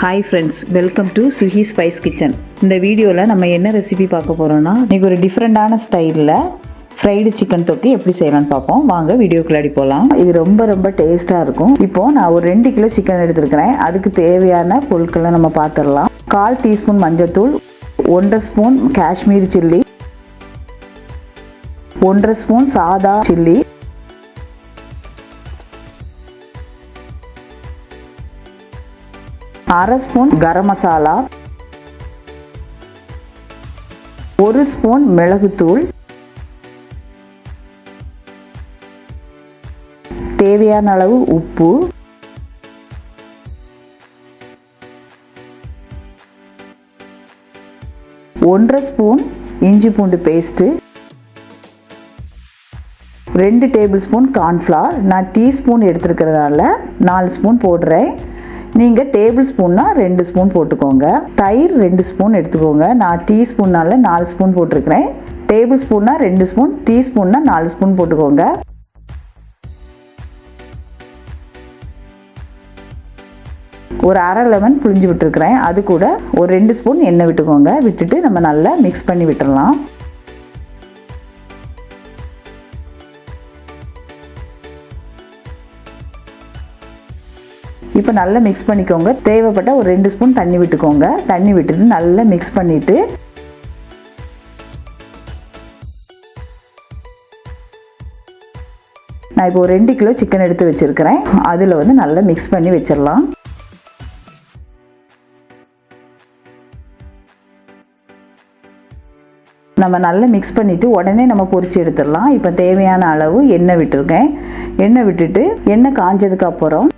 Hi friends welcome to Suhi spice kitchen இந்த வீடியோவில் நம்ம என்ன ரெசிபி பார்க்க போகிறோம்னா இன்றைக்கி ஒரு டிஃப்ரெண்ட்டான ஸ்டைலில் ஃப்ரைடு சிக்கன் தொக்கு எப்படி செய்யலாம்னு பார்ப்போம். வாங்க வீடியோக்குள்ளாடி போகலாம் இது ரொம்ப ரொம்ப டேஸ்ட்டாக இருக்கும். இப்போது நான் ஒரு ரெண்டு கிலோ சிக்கன் எடுத்துருக்கிறேன். அதுக்கு தேவையான பொருட்களை நம்ம பார்த்துடலாம் கால் டீஸ்பூன் மஞ்சத்தூள் ஒன்றரை ஸ்பூன் காஷ்மீர் சில்லி ஒன்றரை ஸ்பூன் சாதா சில்லி அரை ஸ்பூன் கரம் மசாலா ஒரு ஸ்பூன் மிளகுத்தூள் தேவையான அளவு உப்பு ஒன்றரை ஸ்பூன் இஞ்சி பூண்டு பேஸ்ட்டு ரெண்டு டேபிள் ஸ்பூன் கார்ன்ஃப்ளவர். நான் டீஸ்பூன் எடுத்துருக்கிறதால நாலு ஸ்பூன் போடுறேன். நீங்கள் டேபிள் ஸ்பூன்னா ரெண்டு ஸ்பூன் போட்டுக்கோங்க. தயிர் ரெண்டு ஸ்பூன் எடுத்துக்கோங்க. நான் டீஸ்பூன்னால் நாலு ஸ்பூன் போட்டிருக்கிறேன். டேபிள் ஸ்பூன்னா ரெண்டு ஸ்பூன் டீஸ்பூன்னா நாலு ஸ்பூன் போட்டுக்கோங்க. ஒரு அரை லெமன் புளிஞ்சு விட்டுருக்குறேன். அது கூட ஒரு ரெண்டு ஸ்பூன் எண்ணெய் விட்டுக்கோங்க. விட்டுட்டு நம்ம நல்லா மிக்ஸ் பண்ணி விட்டுடலாம் இப்போ நல்லா மிக்ஸ் பண்ணிக்கோங்க. தேவைப்பட்ட ஒரு ரெண்டு ஸ்பூன் தண்ணி விட்டுக்கோங்க. தண்ணி விட்டுட்டு நல்லா மிக்ஸ் பண்ணிவிட்டு நான் இப்போ ஒரு ரெண்டு கிலோ சிக்கன் எடுத்து வச்சுருக்கிறேன். அதில் வந்து நல்லா மிக்ஸ் பண்ணி வச்சிடலாம். நம்ம நல்லா மிக்ஸ் பண்ணிவிட்டு உடனே நம்ம பொறிச்சு எடுத்துடலாம். இப்போ தேவையான அளவு எண்ணெய் விட்டுருக்கேன். எண்ணெய் விட்டுட்டு எண்ணெய் காஞ்சதுக்கப்புறம்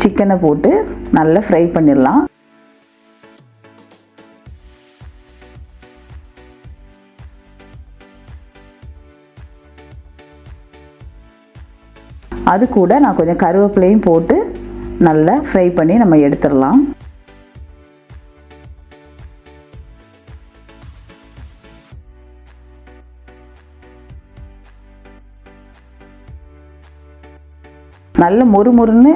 சிக்கனை போட்டு நல்லா ஃப்ரை பண்ணிடலாம். அது கூட நான் கொஞ்சம் கருவேப்பிலையும் போட்டு நல்லா ஃப்ரை பண்ணி நம்ம எடுத்துடலாம். நல்ல மொறு மொறுன்னு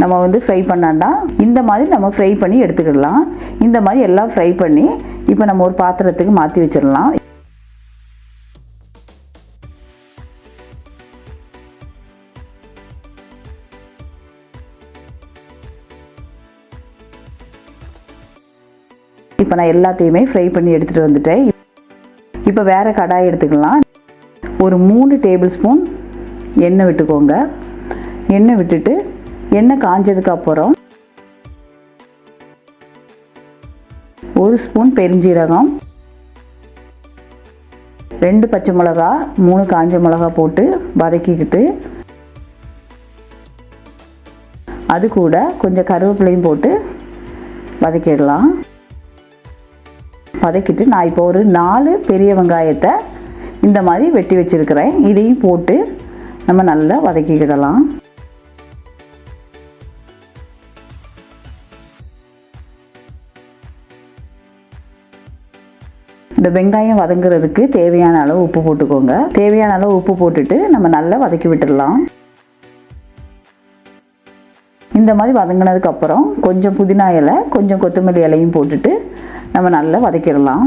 நம்ம வந்து ஃப்ரை பண்ணாண்டா இந்த மாதிரி நம்ம ஃப்ரை பண்ணி எடுத்துக்கிடலாம். இந்த மாதிரி எல்லாம் ஃப்ரை பண்ணி இப்போ நம்ம ஒரு பாத்திரத்துக்கு மாற்றி வச்சிடலாம். இப்போ நான் எல்லாத்தையுமே ஃப்ரை பண்ணி எடுத்துகிட்டு வந்துட்டேன். இப்போ வேறு கடாய் எடுத்துக்கலாம். ஒரு மூணு டேபிள் ஸ்பூன் எண்ணெய் விட்டுக்கோங்க. எண்ணெய் விட்டுட்டு எண்ணெய் காஞ்சதுக்கு அப்புறம் ஒரு ஸ்பூன் பெருஞ்சீரகம் ரெண்டு பச்சை மிளகா மூணு காஞ்ச மிளகா போட்டு வதக்கிக்கிட்டு அது கூட கொஞ்சம் கருவேப்பிலையும் போட்டு வதக்கிடலாம். வதக்கிட்டு நான் இப்போ ஒரு நாலு பெரிய வெங்காயத்தை இந்த மாதிரி வெட்டி வச்சுருக்கிறேன். இதையும் போட்டு நம்ம நல்லா வதக்கிக்கிடலாம். இந்த வெங்காயம் வதங்குறதுக்கு தேவையான அளவு உப்பு போட்டுக்கோங்க. தேவையான அளவு உப்பு போட்டுட்டு நம்ம நல்லா வதக்கி விட்டுடலாம். இந்த மாதிரி வதங்கினதுக்கப்புறம் கொஞ்சம் புதினா இலை கொஞ்சம் கொத்தமல்லி இலையும் போட்டுட்டு நம்ம நல்லா வதக்கிடலாம்.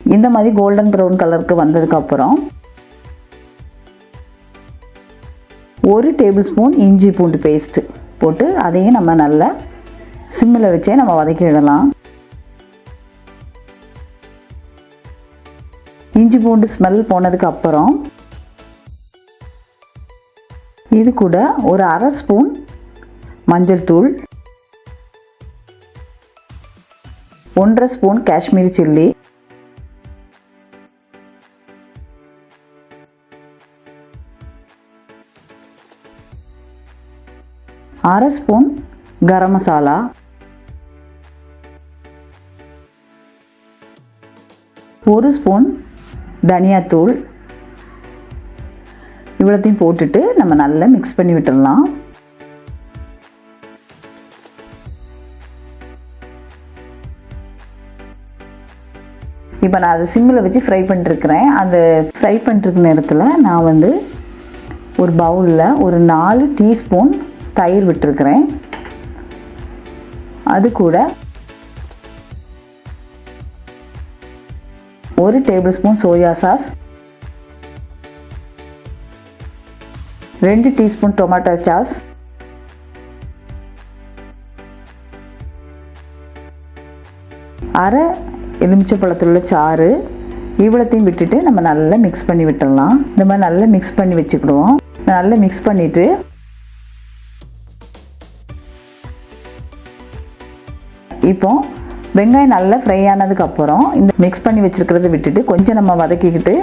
இந்த மாதிரி கோல்டன் ப்ரௌன் கலருக்கு வந்ததுக்கப்புறம் ஒரு டேபிள் ஸ்பூன் இஞ்சி பூண்டு பேஸ்ட்டு போட்டு அதையும் நம்ம நல்லா சிம்மில் வச்சே நம்ம வதக்கிடலாம். இஞ்சி பூண்டு ஸ்மெல் போனதுக்கு அப்புறம் இது கூட ஒரு அரை ஸ்பூன் மஞ்சள் தூள் ஒன்றரை ஸ்பூன் காஷ்மீரி சில்லி அரை ஸ்பூன் கரம் மசாலா. ஒரு ஸ்பூன் தனியாத்தூள் இவ்வளோத்தையும் போட்டுட்டு நம்ம நல்லா மிக்ஸ் பண்ணி விட்டுடலாம். இப்போ நான் அதை சிம்மில் வச்சு ஃப்ரை பண்ணிட்டுருக்கிறேன் அந்த ஃப்ரை பண்ணிட்டுருக்க நேரத்தில் நான் வந்து ஒரு பவுலில் ஒரு நாலு டீஸ்பூன் தயிர் விட்டுருக்குறேன். அது கூட ஒரு டேபிள் ஸ்பூன் சோயா சாஸ் ரெண்டு டீஸ்பூன் டொமேட்டோ சாஸ் அரை எலுமிச்சப்பழத்தில் உள்ள சாறு இவ்வளோத்தையும் விட்டுட்டு நம்ம நல்லா மிக்ஸ் பண்ணி விட்டுடலாம். இந்த மாதிரி நல்லா மிக்ஸ் பண்ணி வச்சுக்கிடுவோம். நல்லா மிக்ஸ் பண்ணிவிட்டு இப்போ வெங்காயம் நல்லா ஃப்ரை ஆனதுக்கப்புறம் இந்த மிக்ஸ் பண்ணி வச்சுருக்கிறத விட்டுட்டு கொஞ்சம் நம்ம வதக்கிக்கிட்டு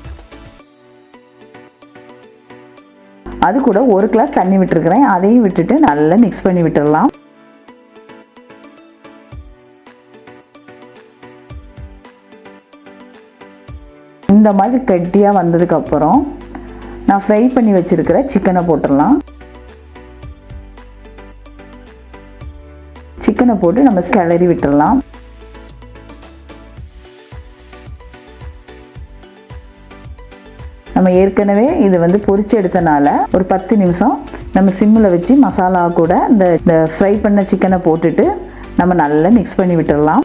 அது கூட ஒரு கிளாஸ் தண்ணி விட்டுருக்கிறேன். அதையும் விட்டுட்டு நல்லா மிக்ஸ் பண்ணி விட்டுடலாம் இந்த மாதிரி கட்டியாக வந்ததுக்கப்புறம் நான் ஃப்ரை பண்ணி வச்சுருக்கிற சிக்கனை போட்டுடலாம் சிக்கனை போட்டு நம்ம கிளறி விட்டுடலாம். நம்ம ஏற்கனவே இது வந்து பொரிச்சு எடுத்தனால ஒரு பத்து நிமிஷம் நம்ம சிம்மில் வச்சு மசாலா கூட இந்த இந்த ஃப்ரை பண்ண சிக்கனை போட்டுட்டு நம்ம நல்லா மிக்ஸ் பண்ணி விட்டுடலாம்.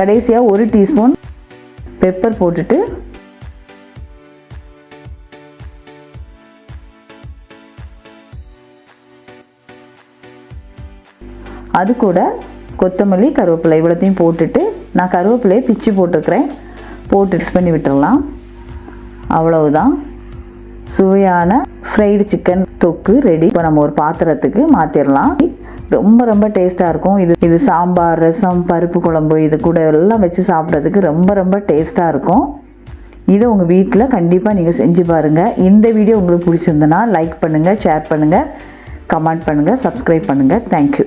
கடைசியாக ஒரு டீஸ்பூன் பெப்பர் போட்டுட்டு அது கூட கொத்தமல்லி கருவேப்பிலை இவ்வளோத்தையும் போட்டுட்டு நான் கருவேப்பிலையை பிச்சு போட்டுக்கிறேன். போட்டு மிக்ஸ் பண்ணி விட்டுடலாம் அவ்வளவுதான். சுவையான ஃப்ரைடு சிக்கன் தொக்கு ரெடி இப்போ நம்ம ஒரு பாத்திரத்துக்கு மாற்றிடலாம் ரொம்ப ரொம்ப டேஸ்ட்டாக இருக்கும். இது இது சாம்பார் ரசம் பருப்பு குழம்பு இது கூட எல்லாம் வச்சு சாப்பிட்றதுக்கு ரொம்ப ரொம்ப டேஸ்ட்டாக இருக்கும். இதை உங்கள் வீட்டில் கண்டிப்பாக நீங்கள் செஞ்சு பாருங்கள் இந்த வீடியோ உங்களுக்கு பிடிச்சிருந்தனா லைக் பண்ணுங்கள் ஷேர் பண்ணுங்கள் கமெண்ட் பண்ணுங்கள் சப்ஸ்கிரைப் பண்ணுங்கள் தேங்க்யூ